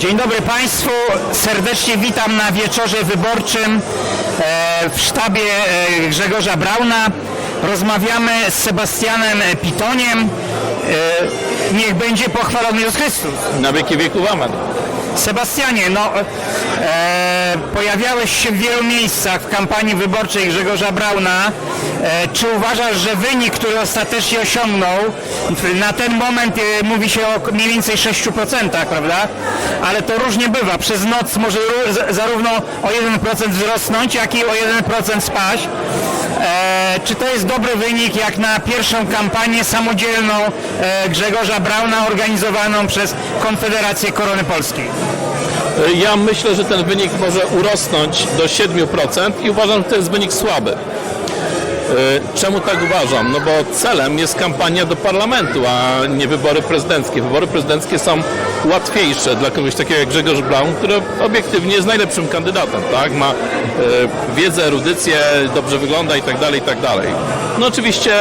Dzień dobry Państwu, serdecznie witam na wieczorze wyborczym e, w sztabie e, Grzegorza Brauna. Rozmawiamy z Sebastianem Pitoniem. E, Niech będzie pochwalony Jezus Chrystus. Na wieki wieków amen. Sebastianie, no e, pojawiałeś się w wielu miejscach w kampanii wyborczej Grzegorza Brauna. E, czy uważasz, że wynik, który ostatecznie osiągnął, na ten moment e, mówi się o mniej więcej 6%, prawda? Ale to różnie bywa. Przez noc może zarówno o 1% wzrosnąć, jak i o 1% spaść. E, czy to jest dobry wynik jak na pierwszą kampanię samodzielną e, Grzegorza Brauna organizowaną przez Konfederację Korony Polskiej? Ja myślę, że ten wynik może urosnąć do 7% i uważam, że to jest wynik słaby. E, Czemu tak uważam? No bo celem jest kampania do parlamentu, a nie wybory prezydenckie. Wybory prezydenckie są łatwiejsze dla kogoś takiego jak Grzegorz Braun, który obiektywnie jest najlepszym kandydatem, tak? Ma e, wiedzę, erudycję, dobrze wygląda i tak dalej, i tak dalej. No oczywiście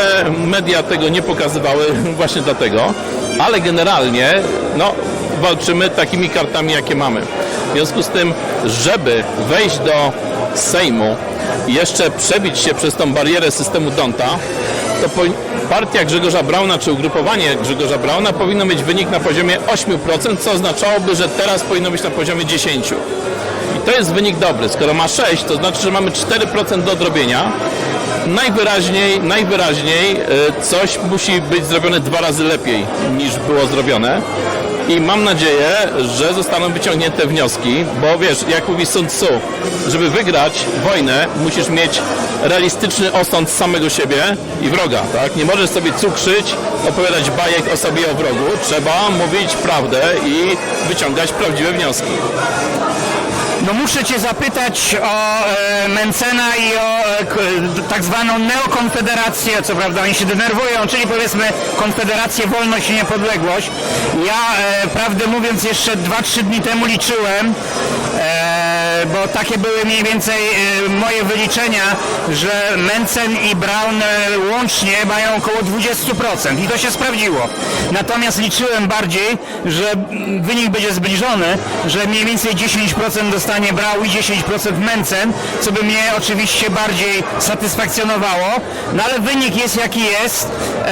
media tego nie pokazywały właśnie dlatego, ale generalnie, no walczymy takimi kartami, jakie mamy. W związku z tym, żeby wejść do Sejmu i jeszcze przebić się przez tą barierę systemu Donta, to partia Grzegorza Brauna, czy ugrupowanie Grzegorza Brauna powinno mieć wynik na poziomie 8%, co oznaczałoby, że teraz powinno być na poziomie 10%. I to jest wynik dobry. Skoro ma 6, to znaczy, że mamy 4% do odrobienia. Najwyraźniej, najwyraźniej e, coś musi być zrobione dwa razy lepiej niż było zrobione. I mam nadzieję, że zostaną wyciągnięte wnioski, bo wiesz, jak mówi Sun Tzu, żeby wygrać wojnę, musisz mieć realistyczny osąd samego siebie i wroga, tak? Nie możesz sobie cukrzyć, opowiadać bajek o sobie i o wrogu. Trzeba mówić prawdę i wyciągać prawdziwe wnioski. No muszę Cię zapytać o e, Mencena i o e, k- tak zwaną neokonfederację, co prawda oni się denerwują, czyli powiedzmy Konfederację Wolność i Niepodległość. Ja, e, prawdę mówiąc, jeszcze 2-3 dni temu liczyłem, e, bo takie były mniej więcej e, moje wyliczenia, że Mencen i Brown e, łącznie mają około 20% i to się sprawdziło. Natomiast liczyłem bardziej, że wynik będzie zbliżony, że mniej więcej 10% dostanie Brał i 10% Mencen, co by mnie oczywiście bardziej satysfakcjonowało. No ale wynik jest jaki jest. E,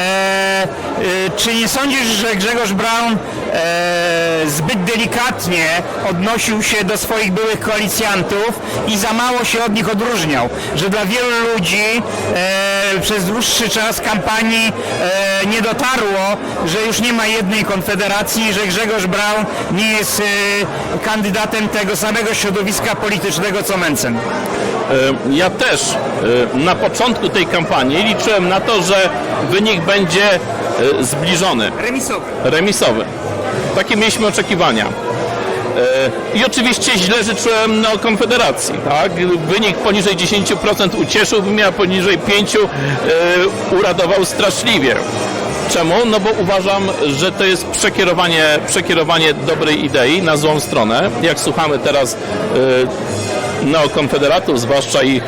e, czy nie sądzisz, że Grzegorz Braun e, zbyt delikatnie odnosił się do swoich byłych koalicjantów i za mało się od nich odróżniał? Że dla wielu ludzi e, przez dłuższy czas kampanii e, nie dotarło, że już nie ma jednej konfederacji, że Grzegorz Braun nie jest e, kandydatem tego samego środowiska politycznego co Mencen. E, Ja też e, na początku tej kampanii liczyłem na to, że wynik będzie e, zbliżony, Remisowy. remisowy. Takie mieliśmy oczekiwania. E, I oczywiście źle życzyłem no, Konfederacji. Tak? Wynik poniżej 10% ucieszył mnie, a poniżej 5% e, uradował straszliwie. Czemu? No bo uważam, że to jest przekierowanie, przekierowanie dobrej idei na złą stronę. Jak słuchamy teraz e, neokonfederatów, zwłaszcza ich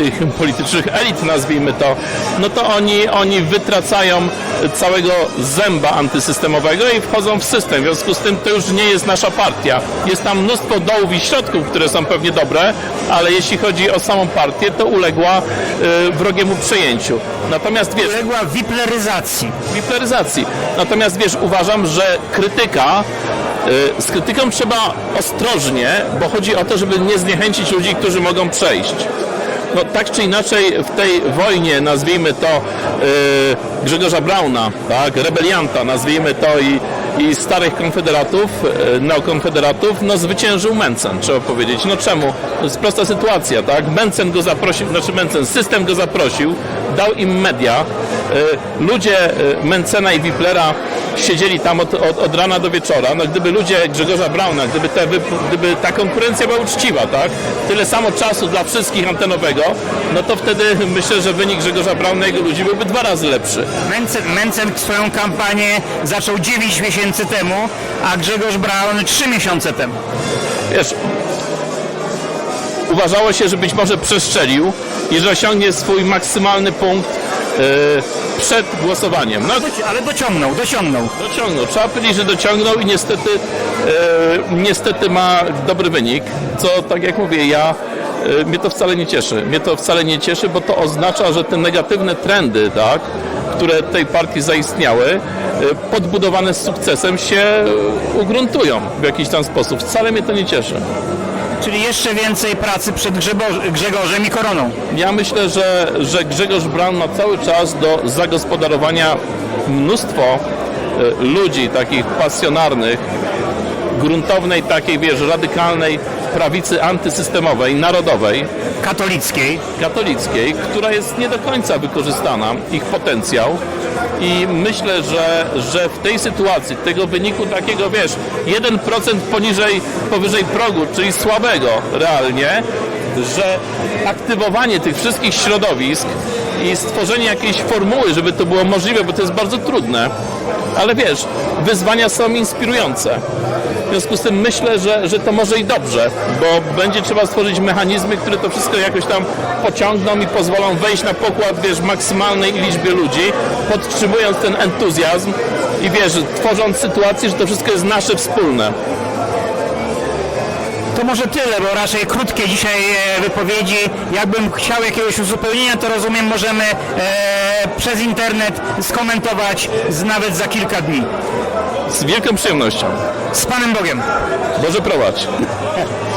tych politycznych elit, nazwijmy to, no to oni, oni wytracają całego zęba antysystemowego i wchodzą w system. W związku z tym to już nie jest nasza partia. Jest tam mnóstwo dołów i środków, które są pewnie dobre, ale jeśli chodzi o samą partię, to uległa y, wrogiemu przejęciu. Natomiast wiesz, Uległa wipleryzacji. bipleryzacji. Natomiast wiesz, uważam, że krytyka, y, z krytyką trzeba ostrożnie, bo chodzi o to, żeby nie zniechęcić ludzi, którzy mogą przejść. No, tak czy inaczej w tej wojnie, nazwijmy to y, Grzegorza Brauna, tak, rebelianta, nazwijmy to i, i starych konfederatów, y, neokonfederatów, no zwyciężył Mencen, trzeba powiedzieć. No czemu? To jest prosta sytuacja, tak? Mencen go zaprosił, znaczy Mencen, system go zaprosił, dał im media, y, ludzie y, Mencena i Wiplera siedzieli tam od, od, od rana do wieczora. No gdyby ludzie Grzegorza Brauna, gdyby, te, gdyby ta konkurencja była uczciwa, tak? Tyle samo czasu dla wszystkich antenowego, no to wtedy myślę, że wynik Grzegorza Brauna i jego ludzi byłby dwa razy lepszy. Mencen swoją kampanię zaczął 9 miesięcy temu, a Grzegorz Braun 3 miesiące temu. Wiesz, uważało się, że być może przestrzelił i że osiągnie swój maksymalny punkt przed głosowaniem. No, Ale dociągnął, dociągnął. Dociągnął. Trzeba powiedzieć, że dociągnął i niestety, e, niestety ma dobry wynik, co tak jak mówię, ja e, mnie to wcale nie cieszy. Mnie to wcale nie cieszy, bo to oznacza, że te negatywne trendy, tak, które tej partii zaistniały, podbudowane z sukcesem się ugruntują w jakiś tam sposób. Wcale mnie to nie cieszy. Czyli jeszcze więcej pracy przed Grzegorzem i Koroną. Ja myślę, że, że Grzegorz Braun ma cały czas do zagospodarowania mnóstwo e, ludzi takich pasjonarnych, gruntownej takiej, wiesz, radykalnej prawicy antysystemowej, narodowej, Katolickiej. katolickiej, która jest nie do końca wykorzystana, ich potencjał. I myślę, że, że w tej sytuacji, tego wyniku takiego, wiesz, 1% poniżej, powyżej progu, czyli słabego realnie, że aktywowanie tych wszystkich środowisk i stworzenie jakiejś formuły, żeby to było możliwe, bo to jest bardzo trudne, ale wiesz, wyzwania są inspirujące. W związku z tym myślę, że, że to może i dobrze, bo będzie trzeba stworzyć mechanizmy, które to wszystko jakoś tam pociągną i pozwolą wejść na pokład, wiesz, maksymalnej liczbie ludzi, podtrzymując ten entuzjazm i wiesz, tworząc sytuację, że to wszystko jest nasze wspólne. To może tyle, bo raczej krótkie dzisiaj e, wypowiedzi. Jakbym chciał jakiegoś uzupełnienia, to rozumiem, możemy e, przez internet skomentować z, nawet za kilka dni. Z wielką przyjemnością. Z Panem Bogiem. Boże prowadź.